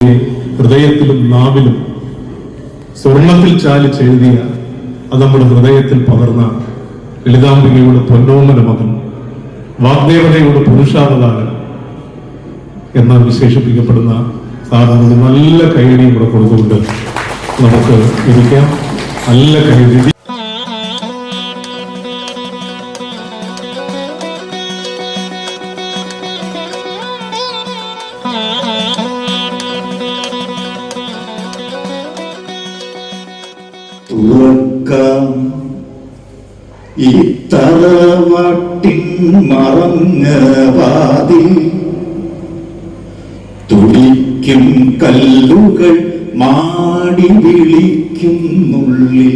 ഹൃദയത്തിലും നാവിലും സ്വർണത്തിൽ ചാലിച്ചെഴുതിയ അത് നമ്മുടെ ഹൃദയത്തിൽ പകർന്ന ലളിതാംബികയുടെ പൊന്നോമന മകൻ വാഗ്ദേവതയുടെ പുരുഷാവതാരം എന്ന് വിശേഷിപ്പിക്കപ്പെടുന്ന സാധാരണ നല്ല കൈയടിയും കൂടെ കൊടുത്തുകൊണ്ട് നമുക്ക് ഇരിക്കാം. നല്ല കൈയടി. തുറക്കാം ഈ തറവാട്ടിൻ മറഞ്ഞ തുടിക്കും കല്ലുകൾ മാടി വിളിക്കുന്നുള്ളിൽ.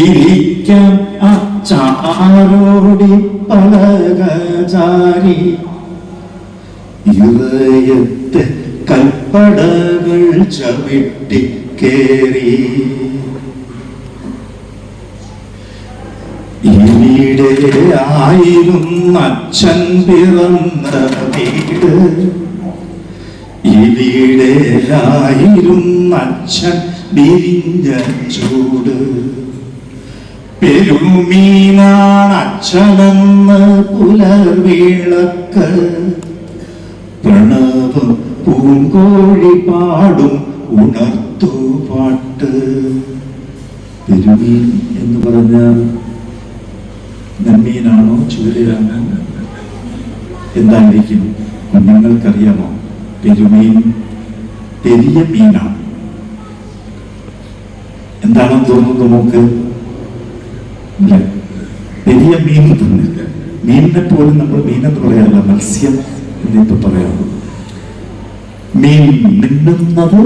ഇരിക്കാം അച്ചാരോടി പലകചാരി. ഇറയത്തെ കൽപ്പടകൾ ചവിട്ടിക്കേറി ഇവിടെ ആയിരം അച്ഛൻ പിറന്ന വീട്. ഇവിടെ ആയിരം അച്ഛൻ വിരിഞ്ഞ ചൂട്. പെരുമീനാണ് അച്ഛനെന്ന് പുലർവിളക്ക്. പ്രണവം പൂങ്കോഴി പാടും ഉണർത്തു പാട്ട് പെരുമീൻ എന്ന് പറഞ്ഞാൽ നെമ്മീനാണോ ചൂരയാണ് എന്തായിരിക്കും? കുഞ്ഞുങ്ങൾക്കറിയാമോ പെരുമീൻ പെരിയ മീനാണ്. എന്താണെന്ന് തോന്നുന്നു നമുക്ക്. പെരിയ മീൻ തന്നെ മീനിനെ പോലും നമ്മൾ മീനെന്ന് പറയാറില്ല. മത്സ്യം എന്നിപ്പോ പറയാറുള്ളൂ. മീൻ മിന്നുന്നത്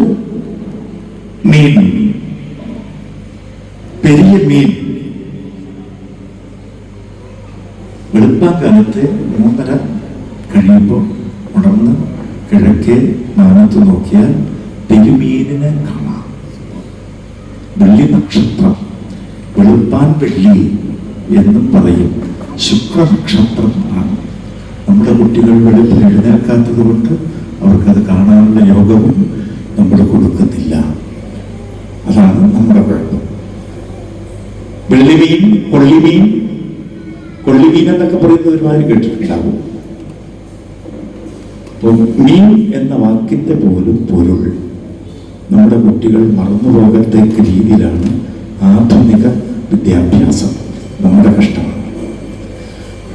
മീൻ. പെരിയ മീൻ. വെളുപ്പാക്കാലത്ത് മൂന്നര കഴിയുമ്പോൾ ഉണർന്ന് കിഴക്കേ നാനത്ത് നോക്കിയാൽ പെരുമീനിനെ കാണാം. വെള്ളി നക്ഷത്രം വെളുപ്പാൻ വെള്ളി എന്നും പറയും. ശുക്ര നക്ഷത്രം ആണ്. നമ്മുടെ കുട്ടികൾ വെളുപ്പിൽ എഴുന്നേൽക്കാത്തത് കൊണ്ട് അവർക്കത് കാണാനുള്ള യോഗവും നമ്മൾ കൊടുക്കുന്നില്ല അതാണ് നമ്മുടെ കുഴപ്പം വെള്ളിമീൻ കൊള്ളിമീൻ കൊള്ളിമീൻ എന്നൊക്കെ പറയുന്ന ഒരുപാട് കേട്ടിട്ടുണ്ടാവും അപ്പോൾ മീൻ എന്ന വാക്കിന്റെ പോലും പൊരുൾ നമ്മുടെ കുട്ടികൾ മറന്നുപോകത്തേക്ക് രീതിയിലാണ് ആധുനിക വിദ്യാഭ്യാസം നമ്മുടെ കഷ്ടമാണ്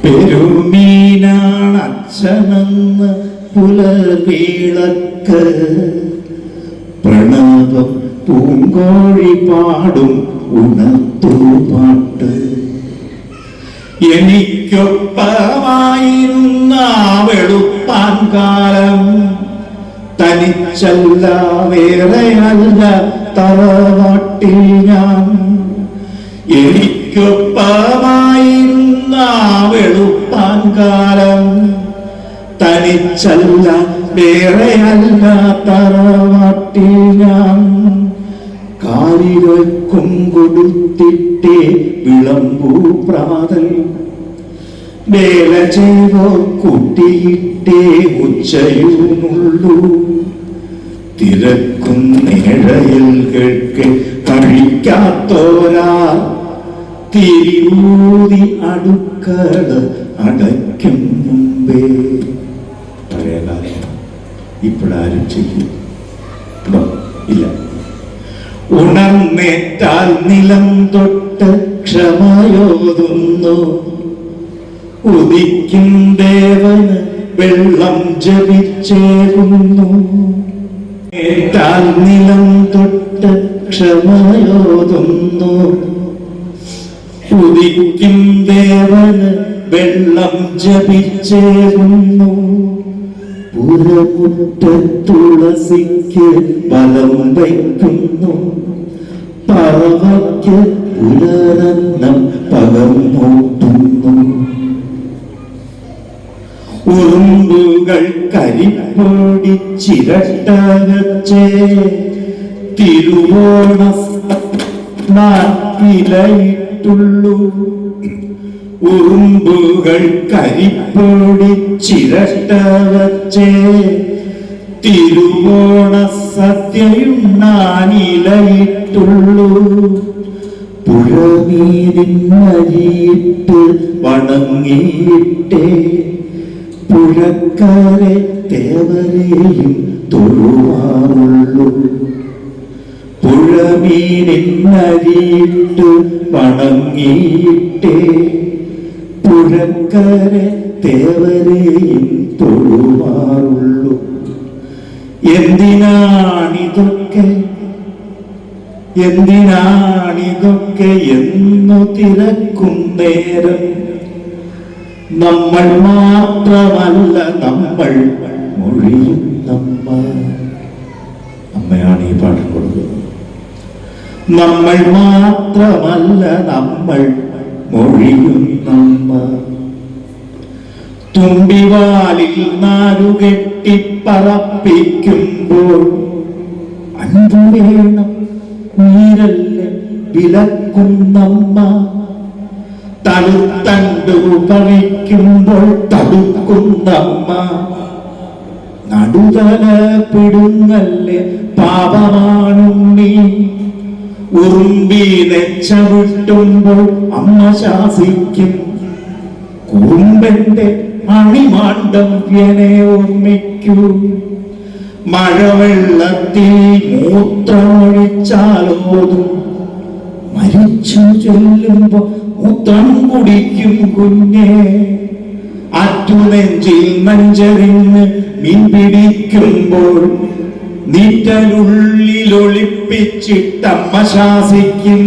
പെരുമീനാണ് അച്ഛനെന്ന് പുലർവീളക്ക് പ്രണവം പൂങ്കോഴി പാടും ഉണർത്തു പാട്ട്. എനിക്കൊപ്പമായിരുന്ന വെളുപ്പാൻ കാലം തനിച്ചല്ല വേറെയല്ല തറവാട്ടിൽ ഞാൻ. എനിക്കൊപ്പമായിരുന്ന വെളുപ്പാൻ കാലം തനിച്ചല്ല വേറെയല്ല തറവാട്ടിൽ ഞാൻ. കാലികൾക്കും കൊടുത്തിട്ടേ വിളമ്പൂ പ്രാതൽ. വേല ചെയ്തോ കുട്ടിയിട്ടേ ഉച്ചയൂന്നുള്ളൂ തിരക്കും നേഴയൽകൾക്ക് കഴിക്കാത്തോരാ തിരിയൂതി അടുക്കട അടയ്ക്കും മുമ്പേ. പഴയകാലം ഇപ്പോഴാരും ചെയ്യും. ഇല്ല. ഉണർന്നേറ്റാൽ നിലം തൊട്ട് ക്ഷമയോതുന്നു. ഉദിക്കും ദേവന് വെള്ളം ജപിച്ചേരുന്നു. ഏറ്റാൽ നിലം തൊട്ട് ക്ഷമയോതുന്നു. ഉദിക്കും ദേവന് വെള്ളം ജപിച്ചേരുന്നു. പുറമുറ്റ തുളസിക്ക് ബലം വയ്ക്കുന്നു. പറവയ്ക്ക് പുലരന്നം പകം മൂട്ടുന്നു ഉറുമ്പുകൾ കരിപ്പൊടി ചിരട്ട വച്ചേ തിരുവോണ നാട്ടിലയിട്ടുള്ളൂ ഉറുമ്പുകൾ കരിപ്പൊടി ചിരട്ട വച്ചേ തിരുവോണ സദ്യയുണ്ണാനിലയിട്ടുള്ളൂ പുഴനീരിട്ട് വണങ്ങിയിട്ടേ പുഴക്കാരെ തേവരെയും തൊഴുവാറുള്ളൂ. പുഴമീനിന്നരിയിട്ട് വണങ്ങിയിട്ടേ പുഴക്കാരെ തേവരെയും തൊഴുമാറുള്ളൂ. എന്തിനാണിതൊക്കെ എന്തിനാണിതൊക്കെ എന്നു തിരക്കും നേരം. നമ്മൾ മാത്രമല്ല നമ്മൾ മൊഴിയും നമ്മ അമ്മയാണ് ഈ പാട്ട് കൊടുക്കുന്നത്. നമ്മൾ മാത്രമല്ല നമ്മൾ മൊഴിയും നമ്മ തുമ്പിവാലിൽ നാലുകെട്ടി പറപ്പിക്കുമ്പോൾ അൻപു വേണം നീരല്ല വിലക്കുന്നമ്മ തളുത്തണ്ടു ഉപവിക്കുമ്പോൾ തടുക്കുന്നമ്മ നടുതല പിടുങ്ങല്ലേ പാപമാണുണ്ണി. ഉറുമ്പീനെ ചവിട്ടുമ്പോൾ അമ്മ ശാസിക്കും. കുറുമ്പന്റെ അണിമാണ്ടവ്യനെ ഓർമ്മിക്കൂ. മഴവെള്ളത്തിൽ മൂത്രമൊഴിച്ചാലോതും. മരിച്ചു ചൊല്ലുമ്പോ മൂത്രം കുടിക്കും കുഞ്ഞേ. അറ്റുനെഞ്ചിൽ മഞ്ചറിഞ്ഞ് മീൻ പിടിക്കുമ്പോൾ നീറ്റലുള്ളിൽ ശാസിക്കുന്നു. ശാസിക്കും